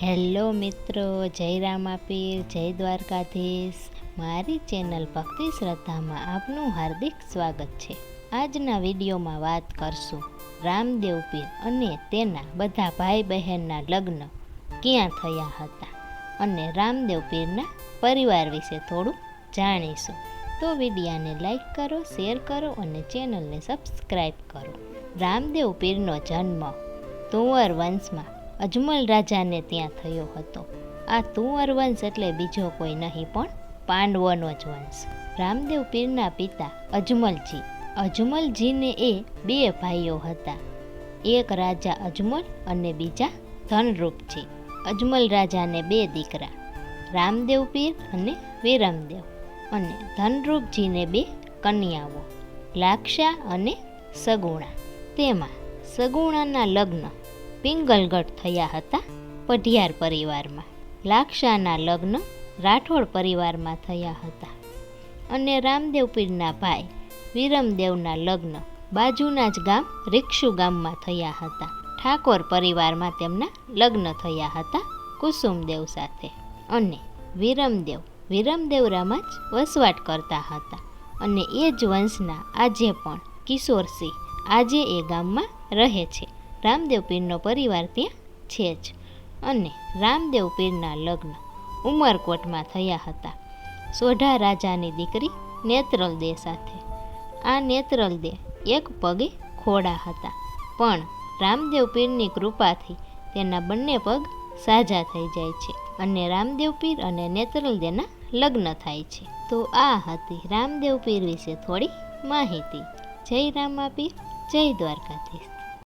Hello મિત્રો, જય રામાપીર, જય દ્વારકાધીશ. મારી ચેનલ ભક્તિ શ્રદ્ધામાં આપનું હાર્દિક સ્વાગત છે. આજના વિડીયોમાં વાત કરશું રામદેવ પીર અને તેના બધા ભાઈ બહેનના લગ્ન ક્યાં થયા હતા અને રામદેવ પીરના પરિવાર વિશે થોડું જાણીશું. તો વિડીયાને લાઈક કરો, શેર કરો અને ચેનલને સબસ્ક્રાઈબ કરો. રામદેવ પીરનો જન્મ તુંવર વંશમાં અજમલ રાજાને ત્યાં થયો હતો. આ તુંવર વંશ એટલે બીજો કોઈ નહીં પણ પાંડવોનો જ વંશ. રામદેવ પીરના પિતા અજમલજી. અજમલજીને એ બે ભાઈઓ હતા. એક રાજા અજમલ અને બીજા ધનરૂપજી. અજમલ રાજાને બે દીકરા, રામદેવ પીર અને વિરમદેવ અને ધનરૂપજીને બે કન્યાઓ, લાક્ષા અને સગુણા. તેમાં સગુણાના લગ્ન પિંગલગઢ થયા હતા પઢિયાર પરિવારમાં. લાક્ષાના લગ્ન રાઠોડ પરિવારમાં થયા હતા. અને રામદેવ પીરના ભાઈ વિરમદેવના લગ્ન બાજુના જ ગામ રિક્ષુ ગામમાં થયા હતા. ઠાકોર પરિવારમાં તેમના લગ્ન થયા હતા કુસુમદેવ સાથે. અને વિરમદેવ વિરમદેવરામાં જ વસવાટ કરતા હતા. અને એ જ વંશના આજે પણ કિશોરસિંહ આજે એ ગામમાં રહે છે. રામદેવ પીરનો પરિવાર ત્યાં છે જ. અને રામદેવ પીરના લગ્ન ઉમરકોટમાં થયા હતા. સોઢા રાજાની દીકરી નેત્રલદે સાથે. આ નેત્રલદે એક પગે ખોડા હતા. પણ રામદેવ પીરની કૃપાથી તેના બંને પગ સાજા થઈ જાય છે અને રામદેવ પીર અને નેત્રલદેના લગ્ન થાય છે. તો આ હતી રામદેવ પીર વિશે થોડી માહિતી. જય રામા પીર, જય દ્વારકાધીશ.